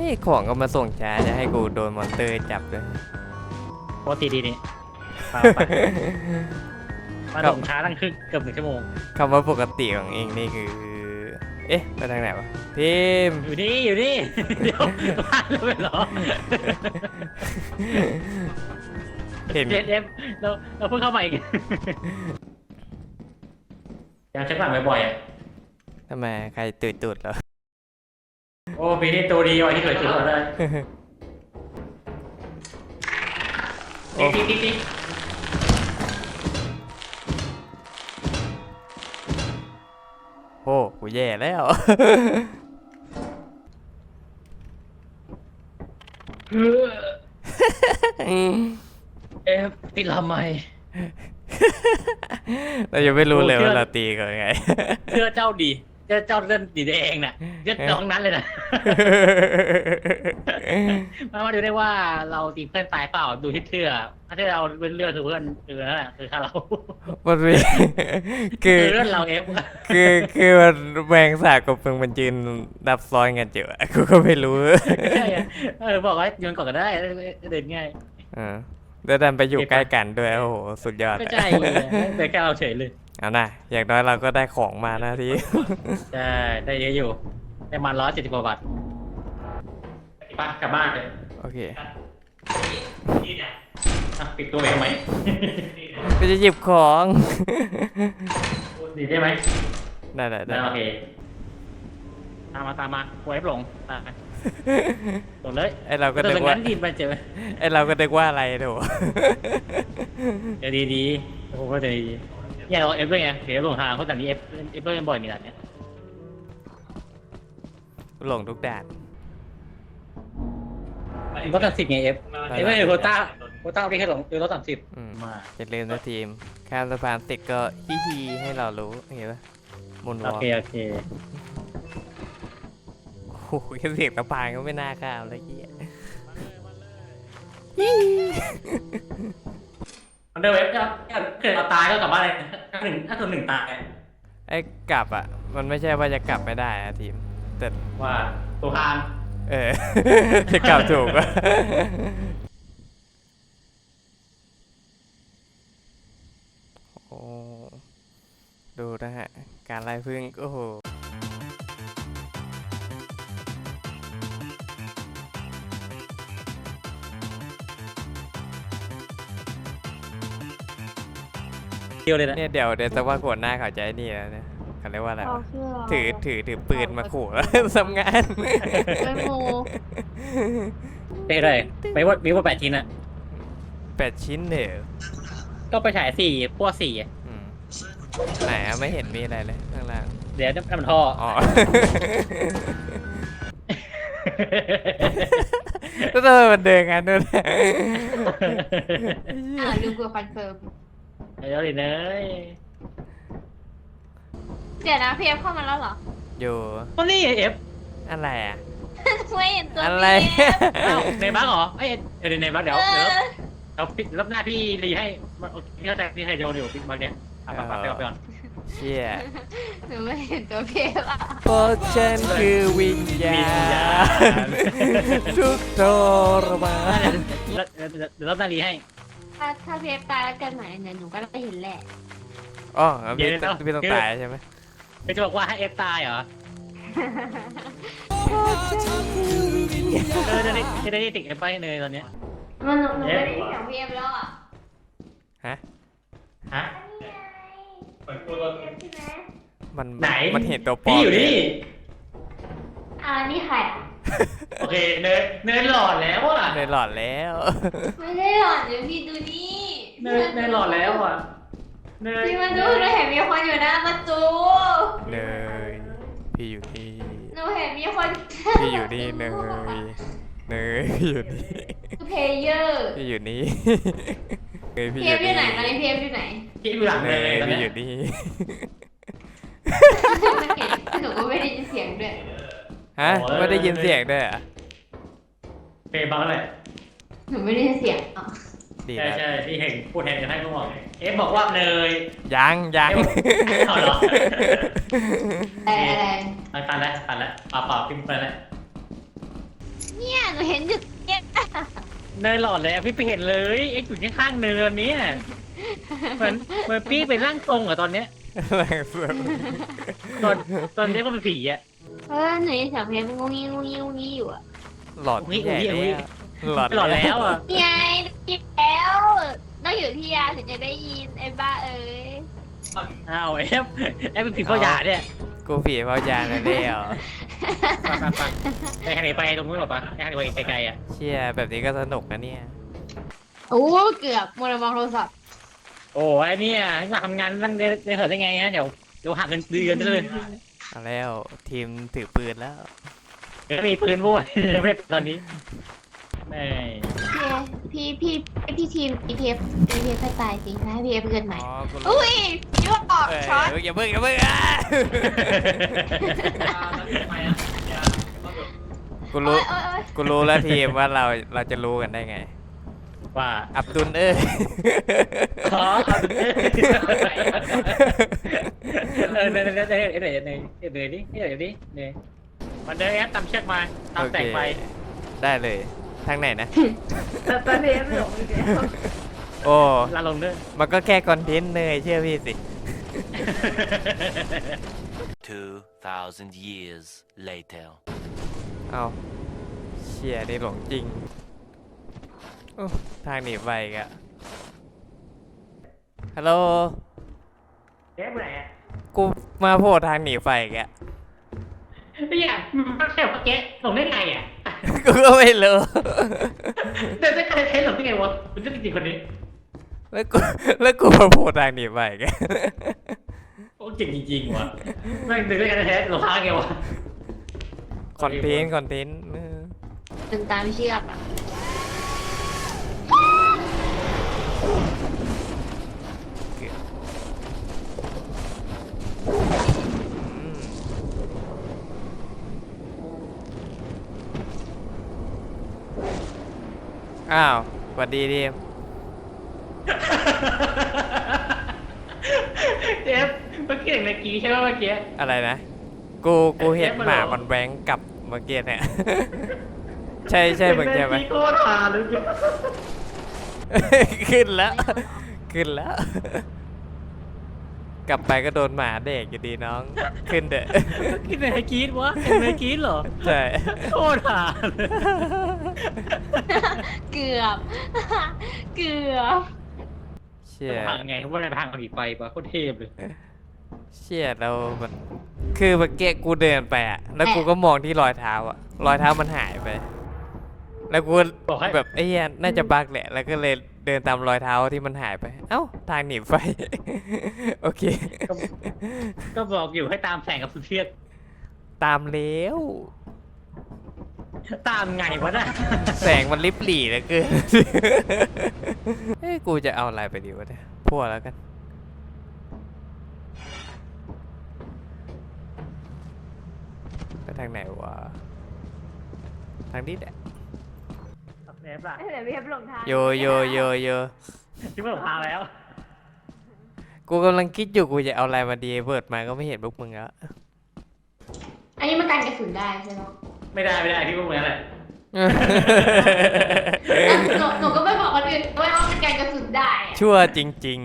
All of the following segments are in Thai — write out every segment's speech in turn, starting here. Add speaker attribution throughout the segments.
Speaker 1: นี่ของก็มาส่งช้าจะให้กูโดนมอนเตอร์จับเลย
Speaker 2: ปกติดีนี่มาไปมา
Speaker 1: ครับ
Speaker 2: ส่งช้าตั้งครึ่งเกือบหนึ่งชั่วโมง
Speaker 1: คำว่าปกติของเองนี่คือ เอ๊ะไปทางไหนวะพิมพ์
Speaker 2: อยู่นี่อยู่นี่เดี๋ยวพลาดแล้วไปเหรอ
Speaker 1: เห็น
Speaker 2: เจเอฟเราเราเพิ่งเข้ามาอีกยังเช็คหลังบ่อยๆอะ
Speaker 1: ทำไมใครตื่นตุดแล้ว
Speaker 2: โอ้ปีนี้ตัวดีว่ะที่สวยสุดเลย
Speaker 1: โอ้
Speaker 2: ติ๊กติ๊กติ๊ก
Speaker 1: โอ้กูแย่แล้ว
Speaker 2: เอฟติดทำไม
Speaker 1: เรายังไม่รู้เลย
Speaker 2: โอ้เชื่
Speaker 1: ว่า
Speaker 2: อ
Speaker 1: เราตีกันไง
Speaker 2: เชื่อเจ้าดี เจ้าเจ้าเล่นดีเองน่ะเลือดน้องนั้นเลยนะมามาดูได้ว่าเราตีเพื่อนตายเปล่าดูที่เสื้อถ้าเสื้อเราเป็นเลือดคือเพื่อนคือนั่นแหละคือข้าเรา
Speaker 1: มันมีคือ
Speaker 2: คือเลือดเราเอฟ
Speaker 1: คือคือมันแมงสาบกับเพิงมันยืนดับซ้อนกันอยู่อะกูก็ไม่รู้
Speaker 2: ใช่อะเออบอกว่าโยนก่อนก็ได้เดินง่าย
Speaker 1: เออแล้วดันไปอยู่ใกล้กันด้วยโอ้โหสุดยอด
Speaker 2: ไม่ใช่เลยแต่แค่เราเฉยเลย
Speaker 1: เอานะอย่างน้อยเราก็ได้ของมานะที
Speaker 2: ใช่ได้เยอะอยู่ ได้มาร้อยเจ็ดสิบกว่าบาทไปกลับบ้านเลย
Speaker 1: โอเค
Speaker 2: อะปิดตัวเองไหม
Speaker 1: ก็จะหยิบของ
Speaker 2: ดีได้ไหม
Speaker 1: ได้ได้ได้
Speaker 2: ได้โอเค ตามมาตามมากูเอฟหลงตามไปหลงเลย
Speaker 1: ไอเราก็
Speaker 2: แต่
Speaker 1: นึ
Speaker 2: เป็
Speaker 1: ก
Speaker 2: น
Speaker 1: ว่า
Speaker 2: งั้นดีไปเจอ
Speaker 1: ไอเราก็นึกว่าอะไรโถ
Speaker 2: เดี๋ยวดีดีๆผมก็จะดีๆ เนี่ยเราเอฟด้วยไงเดี๋ยวหลงทางเพราะแต่นี้เอฟเอฟด้วยกันบ่อยมีแบบเนี้ย
Speaker 1: หลงทุกด่าน
Speaker 2: รถสามสิบไงเอฟเอฟไม่โคต้าโคต้าเอาไปแค่หลงเออรถสามสิบ
Speaker 1: อืม
Speaker 2: มา
Speaker 1: อย่าลืมนะทีมข้ามสะพานติดก็ฮิฮิให้เรารู้เห็นปะมุนว
Speaker 2: โอ
Speaker 1: อล
Speaker 2: เคโอเค
Speaker 1: โอ้โหแค่เสียงสะพานก็ไม่น่าข้ามแล้วเหี้ย
Speaker 2: มันเดินเอฟถ้าเกิดเราตายก็กลับบ้านเลยถ้าหนึ่งถ้าตัวหนึ่งตาย
Speaker 1: ไอ้กลับอะ มันไม่ใช่ว่าจะกลับไม่ได้นะทีม แต่
Speaker 2: ว่าตัวพาน
Speaker 1: เออ จะกลับถูกปะโอ้ดูนะฮะ การไล่พึ่งโอ้โห
Speaker 2: เดียวเลยนะ
Speaker 1: เนี่ยเดี๋ยวเดี๋ยวสักว่าขวดหน้าเขาใจนี่แล้วเนี่ยเขาเรียกว่าอะไร
Speaker 3: เอา
Speaker 1: วะ
Speaker 3: เสื้อ
Speaker 1: ถือถือถือปืนมาขู่แล้วทำงาน
Speaker 3: ไม่โม
Speaker 2: เต้เลยไปว่ามีว่าแปดชิ้นอะ
Speaker 1: แปดชิ้นเด้อ
Speaker 2: ก็ไปฉายสี่พวกสี่อะ
Speaker 1: อืมไหนอะไม่เห็นมีอะไรเลยข้างล่าง
Speaker 2: เดี๋ยวน้ำมันท่อ
Speaker 1: อ๋อ แล้วทำไมมันเดินกันด้วยเนี่ย
Speaker 3: อ่าลืมกดคอนเฟิร์ม
Speaker 2: เดี๋ยวดิเนย
Speaker 3: เดี๋ยวนะพีเอฟเข้ามาแล้วเหรอ
Speaker 1: อยู่
Speaker 2: ก็นี่เอฟ
Speaker 1: อะไรอะ
Speaker 3: ไม่เห็นตัว
Speaker 1: อะไร
Speaker 2: อ้าวในบ้านเหรอเอ้ยเดี๋ยวในบ้านเดี๋ยว
Speaker 3: เอ
Speaker 2: เดี๋ยว
Speaker 3: อ
Speaker 2: เราปิดรับหน้าพี่รีให้มาโอเคพี่เข้าใจพี่ให้โยนอยู่ปิดมาเนี่ยอะไปไปไปไปก่อน
Speaker 1: เชี่ย
Speaker 3: หนูไม่เห็นตัวพีเอฟอะ
Speaker 1: เพราะฉันคือวิญญาณทุกทรมาน
Speaker 2: เดี๋ยวเดี๋ยวเดี๋ยวเดี๋ยวรับหน้ารีให้
Speaker 3: ถ้าถ้าพีเอฟตายแล้วเกันใหม่เนี่ยหนูก็ได้เห็นแหละ
Speaker 1: อ๋อพี่ต้องพี่ต้องตายใช่ไหม
Speaker 2: เป็นจะบอกว่าให้เอฟตายเหรอเออเดี๋ยวนี้เดี๋ยวนี้ติดเอฟไปเนยตอนเนี้ย
Speaker 3: มันหนูหนูไม่ได้ยินเสียงพีเอฟแล้วอะ
Speaker 1: ฮะ
Speaker 2: ฮะ
Speaker 3: พีเอฟใช่ไหม
Speaker 1: มัน
Speaker 2: ไหน
Speaker 1: มันเห็นตัวปลอ
Speaker 2: พี่
Speaker 1: ม
Speaker 2: อยู่นี่
Speaker 3: อ่านี่ใครอะ
Speaker 2: โอเคเนยเนยหลอดแล้วอะ
Speaker 1: ในหลอดแล้ว
Speaker 3: ไม่ได้หลอนเดี๋ยวพี่ดูนี่
Speaker 2: เนยเนยหลอดแล้วอะเนย
Speaker 3: พี่มาดูหนูเห็นมีคนอยู่หน้าประตู
Speaker 1: เนย พี่อยู่นี่
Speaker 3: หนูเห็นมีคน
Speaker 1: พี่อยู่นี่เนย เนยพี่อยู่นี่
Speaker 3: คือเพลเยอร์
Speaker 1: พี่อยู่นี่ เนยพี่
Speaker 3: พี
Speaker 1: อ
Speaker 3: เอยู่ฟอยู่ไหนตอน
Speaker 1: นี่
Speaker 3: นี้พีเอฟอยู่ไหน
Speaker 2: พี่อยู่หลัง
Speaker 1: เน
Speaker 2: เนย
Speaker 1: ย
Speaker 2: ตอน
Speaker 1: พี่อ
Speaker 2: เนี้ย
Speaker 1: ยู่นี่
Speaker 3: มันเห็นหนูก็ไม่ได้ยินเสียงด้วย
Speaker 1: ฮะไม่ได้ยินเสียงด้วยเหรอะ
Speaker 2: เฟย์บังเลย
Speaker 3: หนูไม่ได้ยินเสียงอ๋อ
Speaker 1: ดี
Speaker 2: ใช่
Speaker 1: นะ
Speaker 2: ใช่พี่เห็นพูดแทนกันให้ทุกคนเอฟบอกว่าเนย
Speaker 1: ยังยัง
Speaker 2: เอาเหรอ
Speaker 3: อะไรอะไร
Speaker 2: ตันแล้วตันแล้วเปล่าเปล่าพิมพ์ไปแล้ว
Speaker 3: เนี่ยหนูเห็นอยู่เนี่ย
Speaker 2: เนยหลอดเลยอะพี่ไปเห็นเลยเอ็กซ์อยู่ข้างๆเนินนี้อะเหมือนเหมือนพี่เป็นร่างทรงอะตอนเนี้ย ตอนตอนนี้ก็เป็นผีอะ
Speaker 3: เพราะว่าหนูยังเสียงเพลงงงงี้งงงี้งงงี้อยู่อะ
Speaker 1: หลอดใหญ่เลยอะหลอด
Speaker 2: หลอดแล้วอะ
Speaker 3: นี่ไงได้ยินแล้วต้องอยู่ที่ยาถึงจะได้ยินไอ้บ้าเอ้ย
Speaker 2: อ้าวเอฟเอฟเป็นผีพ่อหยาเนี่ย
Speaker 1: กูผีเผายานแล้วเนี่ย
Speaker 2: ไปไปไปไปทางไหนไปตรงนู้นหรอปะไปทางไหนไปไกลๆอะ
Speaker 1: เชี่ยแบบนี้ก็สนุกนะเนี่ย
Speaker 3: โอ้เกือบมัวแต่มองโทรศัพท์
Speaker 2: โอ้ไอ้เนี่ยมาทำงานตั้งได้ได้เหินได้ไงฮะเดี๋ยวเดี๋ยวหักเงินเดือนได้เลย
Speaker 1: เอาแล้วทีมถือปืนแล้ว
Speaker 2: เดี๋ยวมีปืนบ้วยไม่ตอนนี้ไม่
Speaker 3: พี่พี่พี่พี่ทีมพีพีเอฟพีพีเอฟตายจริงนะพีเอฟเกินใหม่
Speaker 1: อ๋อกูรู้
Speaker 3: อุ้ยยอด
Speaker 1: เอ้ย
Speaker 3: ช็อต
Speaker 1: อย่าเพิ่งอย่าเพิ่งอะกู
Speaker 3: โอ้
Speaker 1: รู้
Speaker 3: ยโอ้ยโอ้ย
Speaker 1: กูรู้แล้วทีมว่าเราเราจะรู้กันได้ไง
Speaker 2: ว่า
Speaker 1: อับดุลเอ้ย
Speaker 2: ขอ เออเนยเนยเนยเนยเนยนี่เนยนี่เนยมันเดินแอดตามเชือกมาตามแสงไป
Speaker 1: ได้เลย ทางไหนนะ
Speaker 3: ตอนนี้หลงออกอีกแล้ว
Speaker 1: โอ้
Speaker 2: ลาลงเด้อ
Speaker 1: มันก็แค่คอนเทนต์เนยเชื่อพี่สิ
Speaker 4: two thousand years later
Speaker 1: เอาเชี่ยได้หลงจริงทางหนีไปกะฮัลโหล
Speaker 2: เอ๊ะไปไหนอะ
Speaker 1: กูมาโผล่ทางหนีไฟอีกอะ
Speaker 2: เนี่ยมันแค่เมื่อกี้หลงได้ไงอะ
Speaker 1: กูก็ไม่รู้
Speaker 2: เดินได้ใครใช้หลงได้ไงวะมันจะจริงคนนี้
Speaker 1: แล้วกูแล้วกูมาโผล่ทางหนีไฟอีกอะ
Speaker 2: โอ้เก่งจริงๆวะแม่งเดินได้กันแท้หลงทางไงวะ
Speaker 1: คอนเทนต์คอนเทนต์เออ
Speaker 3: เดินตามเชือกอะ
Speaker 1: อืม อ้าวสวัสดีดีม
Speaker 2: เจฟเมื่อกี้เห็นเมื่อกี้ใช่ไหมเมื่อกี้
Speaker 1: อะไรนะ กูกูเห็น
Speaker 2: เอ๊ะมัน
Speaker 1: หมา
Speaker 2: เหรอ
Speaker 1: มันแบงกลับเมื่อกี้เนี่ย ใช่ใช่เมื่อกี้ไหม
Speaker 2: โคตรหาเลย
Speaker 1: ขึ้นแล้ว ขึ้นแล้ว กลับไปก็โดนหมาเด็กอยู่ดีน้อง ขึ้นเด้อ
Speaker 2: กินอะไรกรีดวะเห็นอะไรกรีดเหรอ
Speaker 1: ใช่
Speaker 2: โคตรหาเลย
Speaker 3: เกือบ เกือบ
Speaker 1: เชี่ย
Speaker 2: ทางไงว่าอะไรทางเอาผีไปปะโคตรเทพเลย
Speaker 1: เชี่ยเรามันคือเมื่อกี้กูเดินไปอะแล้วกูก็มองที่รอยเท้าอะรอยเท้ามันหายไป แล้วกู
Speaker 2: บอกให้
Speaker 1: แบบไอ้เหี้ยน่าจะบักแหละ แล้วก็เลยเดินตามรอยเท้าที่มันหายไป เอ้าทางหนีไฟ โอเค
Speaker 2: ก็ก็บอกอยู่ให้ตามแสงกับสุเทียน
Speaker 1: ตามเลี้ยว
Speaker 2: ตามไงวะน่ะ
Speaker 1: แสงมันลิบหลี่เหลือเกิน เอ้ยกูจะเอาอะไรไปดีวะเนี่ยพัวแล้วกัน ไปทางไหนวะ ทางนี้แหละ
Speaker 2: เซฟล่ะ
Speaker 3: เดี๋ยวพี่เอฟหลงทาง
Speaker 1: โยโยโยโย
Speaker 2: ที่ว่าพาแล้ว
Speaker 1: กูกำลังคิดอยู่กูจะเอาอะไรมาดีเปิดมาก็ไม่เห็นพวกมึงแล้ว
Speaker 3: อันนี้มันกันกระสุนได้ใช่ไหม
Speaker 2: ไม่ได้ไม่ได้ที่พวกมึงอะไร
Speaker 3: หนูหนูก็ไม่บอกคนอื่นว่ามันกันกระสุนได้อะ
Speaker 1: ชั่วจริง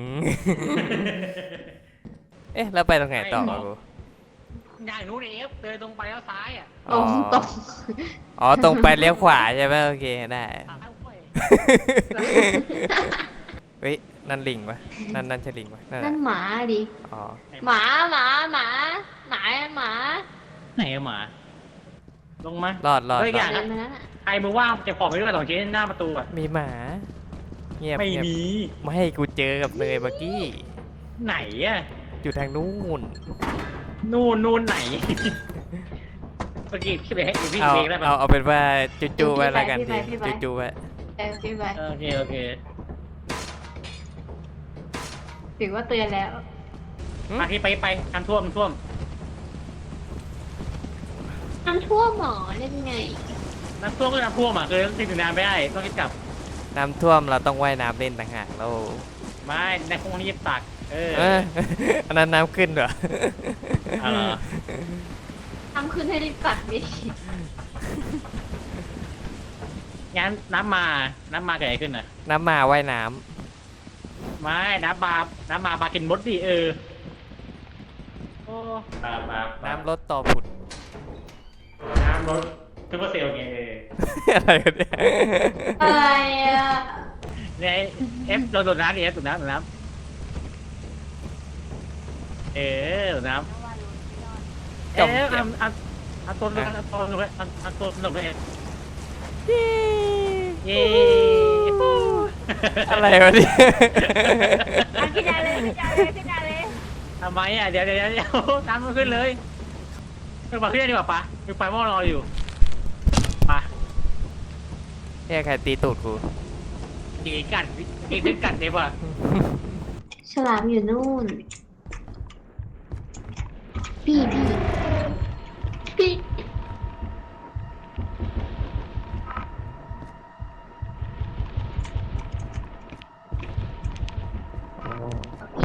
Speaker 1: ๆ เอ๊ะแล้วไปตรงไหนต่อวะกู
Speaker 2: อย่างนู้นเอฟเดินตรงไปแล้วซ้ายอะ
Speaker 3: ตรงตรง
Speaker 1: อ๋อตรงไปเลี้ยวขวาใช่ไหมโอเคได้
Speaker 2: ซ้ายเว้ย
Speaker 1: เฮ้ยนั่นลิงปะนั่นนั่นใช่ลิงปะนั่น
Speaker 3: นั่น
Speaker 1: น่ะ
Speaker 3: หมาดิ
Speaker 1: อ๋อ
Speaker 3: หมาหมาหมาหมาหมา
Speaker 2: ไหนอะหมา ลงมาร
Speaker 1: อดรอด
Speaker 2: เฮ้ย
Speaker 1: ร
Speaker 2: อ
Speaker 1: อย่างด
Speaker 3: เดินมาแล้วน่ะ
Speaker 2: ใครมือว่างจะขอไปด้วยสองชิ้นหน้าประตูอะ
Speaker 1: มีหมา เงียบ
Speaker 2: ไม่
Speaker 1: เงียบ
Speaker 2: มี
Speaker 1: ไม่ให้กูเจอกับเนยเมื่อกี้
Speaker 2: ไหนอะ
Speaker 1: อยู่ทางนู้น
Speaker 2: นู่นนู่นไหนเมื่อกี้คิดไปให้พี่
Speaker 1: เอา
Speaker 2: เพลงได้ปะ
Speaker 1: เอาเอาเป็นว่าจูๆไว้แล้วกันทีจูๆไว้
Speaker 3: เออพี่ไป
Speaker 2: โอเคโอเค
Speaker 3: ถือว่าเตือนแล้ว
Speaker 2: มาที่ไปไปน้ำท่วมน้ำท่วม
Speaker 3: น้ำท่วมหมอเล่นไง
Speaker 2: น้ำท่วมก็น้ำท่วมอะคือติดอยู่นานไม่ได้ต้องรีบกลับ
Speaker 1: น้ำท่วมเราต้องว่ายน้ำเล่นต่างหากเรา
Speaker 2: ไม่ในคงรีบตัก เออ
Speaker 1: เอออันนั้นน้ำขึ้นเหรอ
Speaker 2: เอาเหรอ
Speaker 3: ทำขึ้นให้รีบตัดดิ
Speaker 2: งั้นน้ำมาน้ำมาเกิดอะไรขึ้นน่ะ
Speaker 1: น้ำมาว่ายน้
Speaker 2: ไม่น้ำมาน้ำมาปลากินมดดิเออโอ้ปลาปลาำปลา
Speaker 1: น้ำลดต่อผุด
Speaker 2: น้ำ รถซูเปอร์เซลล์ไงเออ
Speaker 1: อะไรกันเนี่ย
Speaker 3: อะไรอะ
Speaker 2: เนี่ยเอฟโดนโดนน้ำดิเอฟโดนน้ำโดนน้ำเออโดนน้ำเอฟเอาเอาเอาตัวลงเอาตัวลงเลยเอาเอาตัวลงเลยเย้
Speaker 1: อะไรวะเนี่ย
Speaker 3: อะขึ้นได้เลยขึ้นได้เลยขึ้นได้เลย
Speaker 2: ทำไมอะเดี๋ยวเดี๋ยวเดี๋ยวน้ำมันขึ้นเลย ขึ้นมาขึ้นได้ดีกว่าปะคือไปว่ารออยู่ปะ
Speaker 1: เนี่ยใครตีตูดกู
Speaker 2: ดีกัดดีดึงกัดเดี๋ยวป่ะ
Speaker 3: ฉลามอยู่นู่น พี่พี่พี่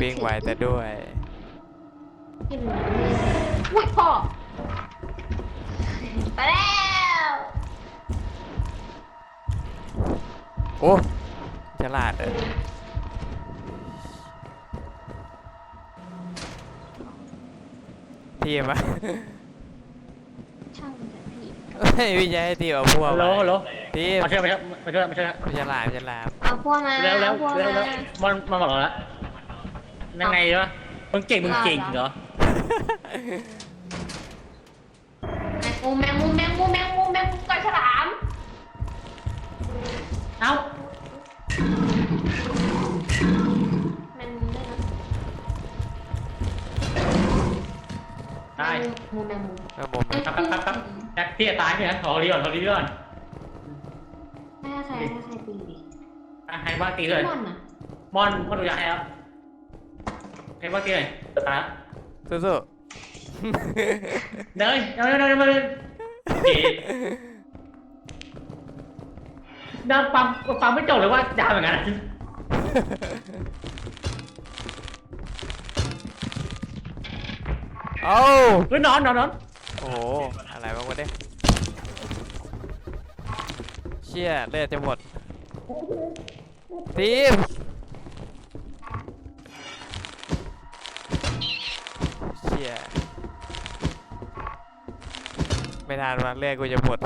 Speaker 1: วิ่งไหวแต่ด้วย
Speaker 3: พี่เป็นอย่างนี้อุ้ยพ่อ
Speaker 1: โอ้ฉลาดเออทีมอะ
Speaker 3: ช่างมันเถอะพี่
Speaker 1: ไม่พี่จะให้ทีมเอาพวก
Speaker 2: ฮัลโหลฮัลโหล
Speaker 1: ทีม
Speaker 2: มาช่วยมาช่วยมาช่วยมาช่วย
Speaker 1: ฉลาดฉลาด
Speaker 3: เอาพวกมา
Speaker 2: แล้วแล้ว
Speaker 3: เอาพวก
Speaker 2: แล้ว
Speaker 3: มา
Speaker 2: แล้วมันมันบอกเราแล้วยังไงวะมึงเก่งมึงเก่งเหรอ พี่จะตายเนี่ยขอรีก่อนขอรีก่อน
Speaker 3: ให้ใครให้ใครตีดิ
Speaker 2: อะให้บ้างตีเลย
Speaker 3: ม่อนอะ
Speaker 2: มอนมอนดูอยากให้แล้วให้บ้างตีเลยตายแล้ว
Speaker 1: สู้
Speaker 2: เดินเดินเดินเดินเดินเก๋เดินปั๊มปั๊มไม่จบเลยว่ายาวเหมือนกัน
Speaker 1: ๆเอ้า
Speaker 2: เฮ้ยนอนนอนนอน
Speaker 1: โอ้โหอะไรบ้างวะเนี่ยเชี่ยเลือดจะหมดทีมเชี่ยไม่ทันวะเลือดกูจะหมด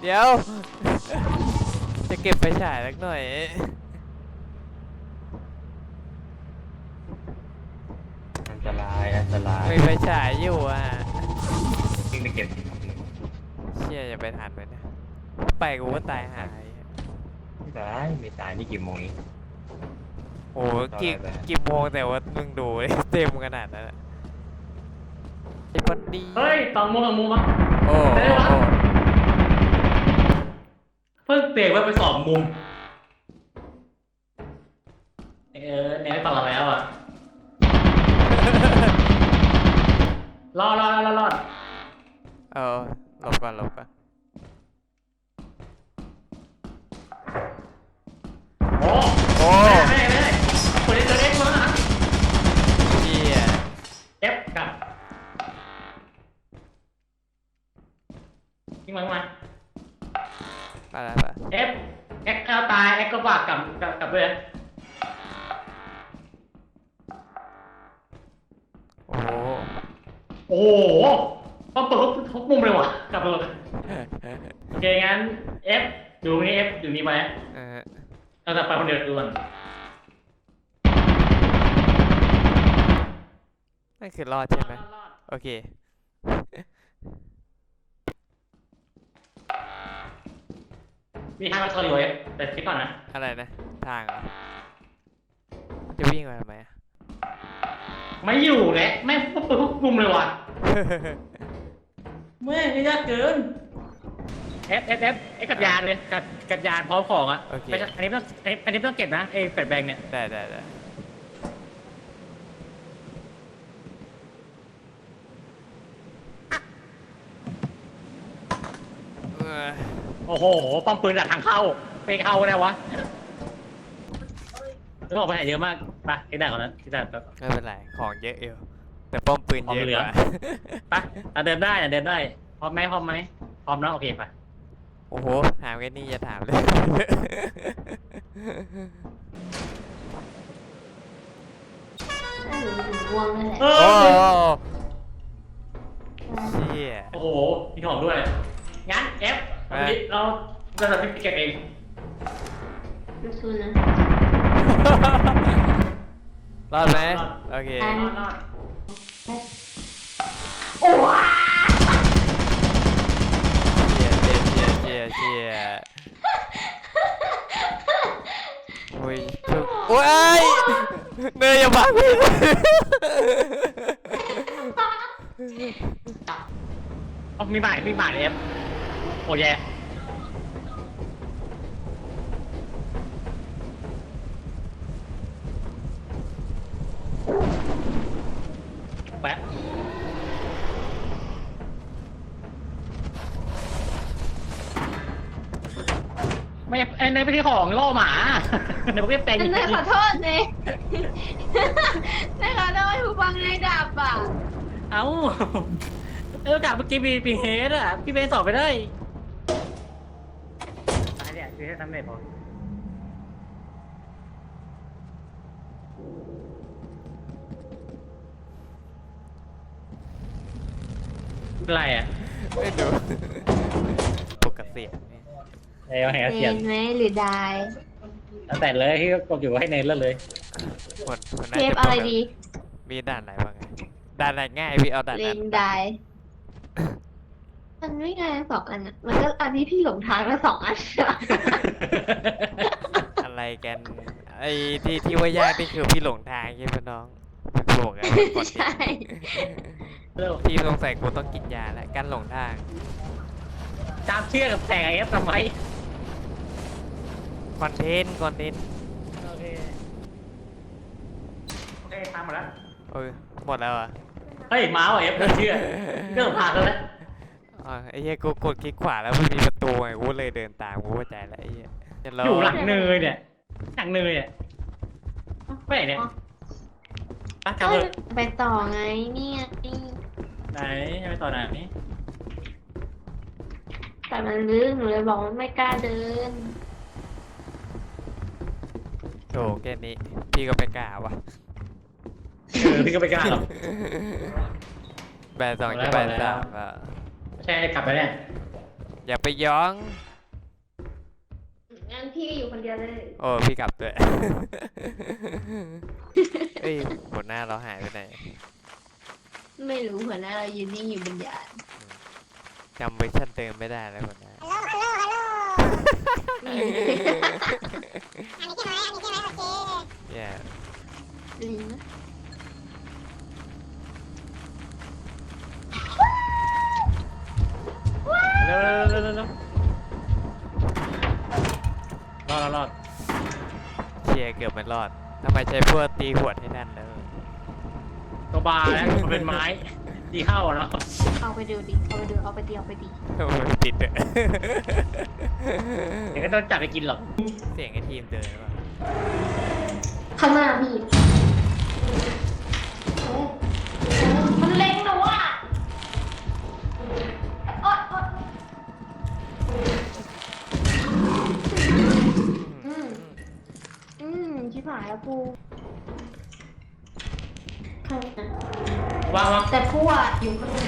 Speaker 1: เดี๋ยว จะเก็บไปฉายสักหน่อย
Speaker 4: อันตรายอันตราย
Speaker 1: มีไฟฉายอยู่อะ
Speaker 4: วิ่งไปเก็บ
Speaker 1: เชี่ยจะไปทันไหมเนี่ยไปกูก็ตายหาย
Speaker 4: ไม่ตายไม่ตายนี่กี่โมงนี้
Speaker 1: โอ้โหกี่
Speaker 4: ตอนแรกเลย
Speaker 1: กี่โมงแต่ว่ามึงดูดิเต็มขนาดนั้นอะไอ้ปันดี
Speaker 2: เฮ้ยสองโมงสองโมงมั้ง
Speaker 1: โอ้โอ้โอ้
Speaker 2: เพิ่งเปลี่ยนไว้ไปสองมุม เออเนี่ยไม่ฟังเราแล้วอะรอดรอดรอดรอด
Speaker 1: เออหลบก่อนหลบก่อน
Speaker 2: โอ้
Speaker 1: โอ้
Speaker 2: ไม่ได้ไม่ได้คนนี้ตัวเล็กมาก
Speaker 1: เชี่ย
Speaker 2: เอฟกับยิงมายิงมา
Speaker 1: ไปแล้ว
Speaker 2: เอฟเอ็กเอาตายเอ็กก็บากกับกับกับเลย
Speaker 1: โอ้โห
Speaker 2: โอ้โหต้องเปิดทุกมุมเลยว่ะกลับไปเลยโอเคงั้นเอฟอยู่ตรงนี้เอฟอยู่นี่ไป
Speaker 1: เออ
Speaker 2: เราจะไปคนเดียวด่วน
Speaker 1: นั่นคือรอดใช่ไหมโอเค
Speaker 2: มีทางมาชนอยู่เอฟแต่คิดก่อนนะ
Speaker 1: อะไรนะ ทางเหรอจะวิ่งมาทำไมอะ
Speaker 2: ไม่อยู่แหละแม่งปุ๊บปุ๊บปุ๊บมุมเลยว่ะแม่งนี่ยากเกินเอฟเอฟเอฟเอฟกับยานเลยกับกับยานพร้อมของอะ
Speaker 1: โอเค
Speaker 2: ไม่ใช่อันนี้ต้องอันนี้อันนี้ต้องเก็บนะไอ้แฟลชแบงค์เนี่ย
Speaker 1: ได้ได้ได้เออ
Speaker 2: โอ้โหป้อมปืนจากทางเข้าเฟกเอาได้วะแล้วออกไปไหนเยอะมากไปที่ไหนก่อนนั้นที่ไหนแบบ
Speaker 1: ไม่เป็นไร ของเยอะอยู่แต่ป้อมปืนเยอะ
Speaker 2: ของเหลื
Speaker 1: ก
Speaker 2: อ
Speaker 1: ว่า
Speaker 2: ไปอะเดินได้อะเดินได้ พร้อมไหมพร้อมไหมพร้อมแล้วโอเคไป
Speaker 1: โอ้โห ถามแค่นี้อย่าถามเลย
Speaker 3: ถ้าหนูหนูง่วงนั่นแหละ
Speaker 2: เอ
Speaker 1: โอ้
Speaker 2: อ
Speaker 1: เชี่ย
Speaker 2: โอ้โหมีของด้วย งั้นเอฟ
Speaker 1: ไป
Speaker 2: เราเราจะทำพิเก็บเอง
Speaker 3: สู้ๆนะ
Speaker 1: รอดไหม
Speaker 2: รอด
Speaker 1: โอเค
Speaker 3: อัน
Speaker 2: รอด
Speaker 3: โอ้ว้า
Speaker 1: เชี่ยเชี่ยเชี่ยเชี่ยเชี่ยโอ้ยทุกโอ้ยเนยอย่าบังพี่
Speaker 2: เอามีหมายมีหมายเอฟ โอ้แย่แปะไม่ไอ้ในไม่ใช่ของล่อหมาในประเภทแปลง
Speaker 3: เนยขอโทษเนยเนยขอโทษผู้ฟังในดับอะ
Speaker 2: เอ้าเออกับเมื่อกี้มีปีเฮดอะ พี่เบนสอบไปได้ตายเนี่ย คือแค่ทำเน็ตพออะไรอะ
Speaker 1: ไม่ดูปกติเนี่ย
Speaker 2: เอ้ยแหง
Speaker 3: เน
Speaker 2: เสียง
Speaker 3: ยไหมหรือไดาย
Speaker 2: ตั้งแต่เลยที่กดอยู่ให้เน้นแล้วเลย
Speaker 1: หมดหมด
Speaker 3: เท
Speaker 1: น่า
Speaker 3: ป
Speaker 1: จะ
Speaker 3: อะไรดี
Speaker 1: มีด่านไหนบ้างไงด่านไหนง่ายพี่เอาด่าน
Speaker 3: เล
Speaker 1: นั้น
Speaker 3: นไดาย มันไม่ง่ายสองอันอะมันก็อันนี้พี่หลงทางมาสองอัน
Speaker 1: อะไรกันไอ้ที่ที่ว่ายากนี่คือพี่หลงทางใช่ไหมน้องพี่โผล่กันก่อนดิ
Speaker 3: ใช่
Speaker 2: เร็ว
Speaker 1: พี่สงสัยกูต้องกินยาแล้วกันหลงทาง
Speaker 2: จามเชื่อกับแต่งไอเอฟทำไม
Speaker 1: คอนเทนต์คอนเทนต์
Speaker 2: โอเคโอเคตามหมดแล้ว
Speaker 1: โอ้ยหมดแล้วอะ
Speaker 2: เฮ้ยม้าว่ะเอฟเชื่อเรื่องผ่านแล้วนะ
Speaker 1: อ๋อไอ้เหี้ยกูกดคลิกขวาแล้วไม่มีประตูไงกูเลยเดินตามกูเข้าใจแล้วไอ้เหี้ยจะรอ
Speaker 2: อยู่หลังเนยเนี่ยหลังเนยเนี่ยไปไหนเนี่ยอะกลับ
Speaker 3: ก็
Speaker 2: เลย
Speaker 3: ไปต่อไงเนี่ยนี่
Speaker 2: ไหนจะไปต่อไหนนี่
Speaker 3: แต่มันลึกหนูเลยบอกว่าไม่กล้าเดิน
Speaker 1: โถแค่นี้พี่ก็ไม่กล้าวะ
Speaker 2: เออพี่ก็ไปกล้าหรอก
Speaker 1: แบนสอง
Speaker 2: หมดแล้
Speaker 1: จะ
Speaker 2: ว
Speaker 1: แบน
Speaker 2: หมดแล้ว
Speaker 1: สามอะ
Speaker 2: ไม่ ใช่กลับไปเนี่ย
Speaker 1: อย่าไปย้อง
Speaker 3: งั้นพี่ก็อยู่คนเดียวเลย
Speaker 1: โอ้พี่กลับด้วย เอ้ยหัวหน้าเราหายไปไหน
Speaker 3: ไม่รู้หัวหน้าเรายืนนิ่งอยู่บนยาน
Speaker 1: จำเวอร์ชันเดิมไม่ได้แล้วหัวหน้า
Speaker 3: อืม
Speaker 1: เนี่ย
Speaker 3: ลิงนะ
Speaker 2: เร็วเร็วเร็วเร็วรอดรอดรอด
Speaker 1: เชียร์เกือบไม่รอดทำไมใช้พวกตีหัวให้นั่นแล้ว
Speaker 2: ตัวบาร์แล้วมันเป็นไม้ที่เข้าอะเนาะ
Speaker 3: เอาไปดูดิ เอาไปดูเอาไปดีเอาไปดี
Speaker 1: โอ้ยติดเลย
Speaker 2: เดี๋ยวก็ต้องจับไปกินหรอก
Speaker 1: เสียงไอ้ทีมเดินว่ะ
Speaker 3: ข้างหน้าพี่ กูข้างหน้าวา
Speaker 2: งวาง
Speaker 3: แต่กูอะอยู่ข้างหน้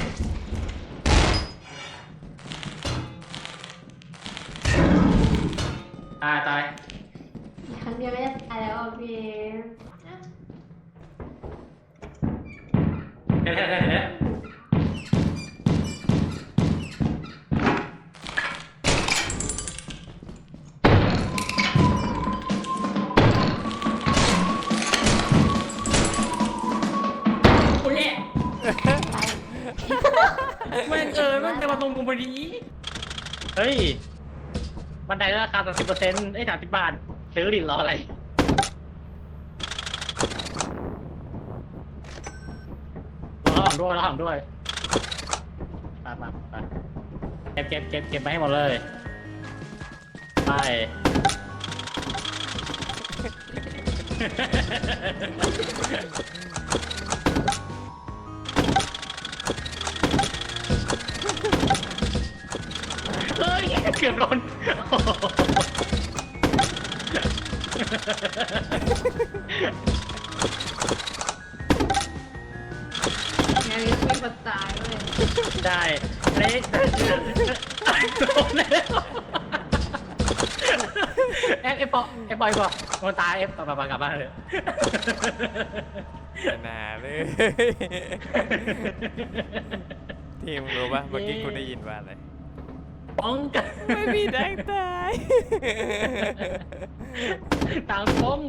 Speaker 3: ม่
Speaker 2: งจะมาตรงกูพอดีเฮ้ย บันไดราคาสามสิบเปอร์เซ็นต์ไอ้สามสิบบาท ซื้อดิรออะไร รอหอมด้วยรอหอมด้วยมามามาเก็บเก็บเก็บเก็บไปให้หมดเลย ไป ยเกือบโดน
Speaker 3: งานนี้ต้องมีคนตายเลย
Speaker 2: ได้เล็กโดนแล้วเอฟเอฟปอเอฟปอเอฟปอโดนตายเอฟปะปะปะกลับบ้านเลย
Speaker 1: ขนาดเลยทีมรู้ปะเมื่อกี้กูได้ยินว่าอะไร
Speaker 2: ป้องกัน
Speaker 1: ไม่มีแดงตาย
Speaker 2: ตามป้องเลย